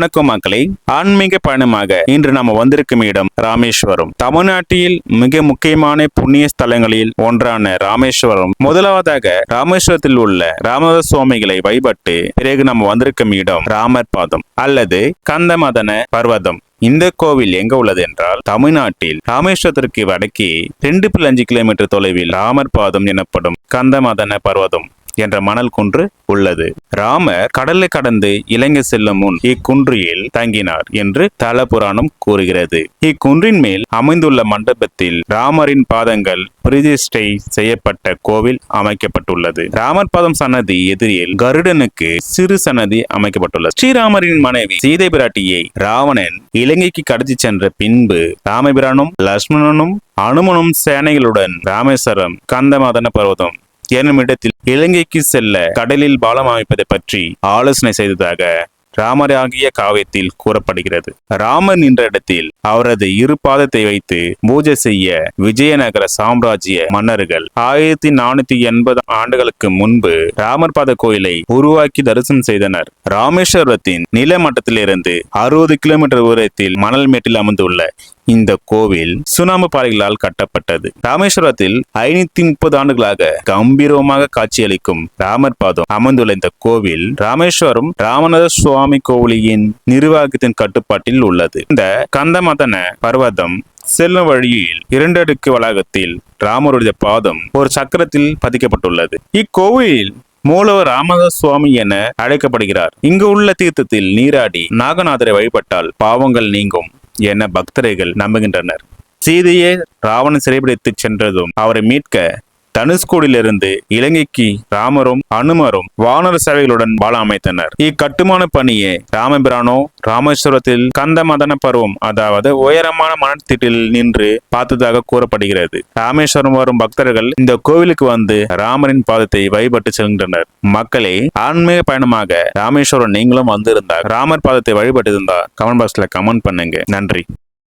வணக்கம் மக்களை. ஆன்மீக பயணமாக இன்று நம்ம வந்திருக்கும் இடம் ராமேஸ்வரம். தமிழ்நாட்டில் மிக முக்கியமான புண்ணிய ஸ்தலங்களில் ஒன்றான ராமேஸ்வரம். முதலாவதாக ராமேஸ்வரத்தில் உள்ள ராமத சுவாமிகளை வழிபட்டு பிறகு நம்ம வந்திருக்கும் இடம் ராமர் பாதம் அல்லது கந்தமதன பர்வதம். இந்த கோவில் எங்க உள்ளது என்றால் தமிழ்நாட்டில் ராமேஸ்வரத்திற்கு வடக்கே ரெண்டு புள்ளி அஞ்சு கிலோமீட்டர் தொலைவில் ராமர் பாதம் எனப்படும் கந்தமதன பர்வதம். என்ற மணல் குன்று உள்ளது. ராமர் கடலை கடந்து இலங்கை செல்லும் முன் இக்குன்றில் தங்கினார் என்று தல புராணம் கூறுகிறது. இக்குன்றின் மேல் அமைந்துள்ள மண்டபத்தில் ராமரின் பாதங்கள் பிரதிஷ்டை செய்யப்பட்ட கோவில் அமைக்கப்பட்டுள்ளது. ராமர் பாதம் சன்னதி எதிரில் கருடனுக்கு சிறு சன்னதி அமைக்கப்பட்டுள்ளது. ஸ்ரீராமரின் மனைவி சீதை பிராட்டியை ராவணன் இலங்கைக்கு கடத்தி சென்ற பின்பு ராமபிரானும் லட்சுமணனும் அனுமனும் சேனைகளுடன் ராமேஸ்வரம் கந்தமாதன பர்வதம் எனும் இலங்கைக்கு செல்ல கடலில் பாலம் அமைப்பதை பற்றி ஆலோசனை செய்ததாக ராமராகிய காவியத்தில் கூறப்படுகிறது. ராமர் நின்ற இடத்தில் அவரது இரு பாதத்தை வைத்து பூஜை செய்ய விஜயநகர சாம்ராஜ்ய மன்னர்கள் ஆயிரத்தி நானூத்தி எண்பது ஆண்டுகளுக்கு முன்பு ராமர் பாத கோயிலை உருவாக்கி தரிசனம் செய்தனர். ராமேஸ்வரத்தின் நிலமட்டத்திலிருந்து அறுபது கிலோமீட்டர் உயரத்தில் மணல் மேட்டில் அமைந்துள்ள இந்த கோவில் சுனாம்பு பாறைகளால் கட்டப்பட்டது. ராமேஸ்வரத்தில் ஐநூத்தி முப்பது ஆண்டுகளாக கம்பீரமாக காட்சியளிக்கும் ராமர் பாதம் அமைந்துள்ள இந்த கோவில் ராமேஸ்வரம் ராமநாத சுவாமி கோவிலின் நிர்வாகத்தின் கட்டுப்பாட்டில் உள்ளது. இந்த கந்தமதன பர்வதம் செல்லும் வழியில் இரண்டடுக்கு வளாகத்தில் ராமருடைய பாதம் ஒரு சக்கரத்தில் பதிக்கப்பட்டுள்ளது. இக்கோவில் மூலவர் ராமதாஸ் சுவாமி என அழைக்கப்படுகிறார். இங்கு உள்ள தீர்த்தத்தில் நீராடி நாகநாதரை வழிபட்டால் பாவங்கள் நீங்கும். என பக்தர்கள் நம்புகின்றனர். சீதையை ராவணன் சிறைபிடித்துச் சென்றதும் அவரை மீட்க தனுஷ்கோடியிலிருந்து இலங்கைக்கு ராமரும் அனுமரும் வானர சேவைகளுடன் வாழ அமைத்தனர். இக்கட்டுமான பணியை ராமபிரானோ ராமேஸ்வரத்தில் கந்த மதன பருவம் அதாவது உயரமான மணத்திட்டில் நின்று பார்த்ததாக கூறப்படுகிறது. ராமேஸ்வரம் வரும் பக்தர்கள் இந்த கோவிலுக்கு வந்து ராமரின் பாதத்தை வழிபட்டு செல்கின்றனர். மக்களே ஆன்மீக பயணமாக ராமேஸ்வரம் நீங்களும் வந்திருந்தால் ராமர் பாதத்தை வழிபட்டு கமெண்ட் பாக்ஸ்ல கமெண்ட் பண்ணுங்க. நன்றி.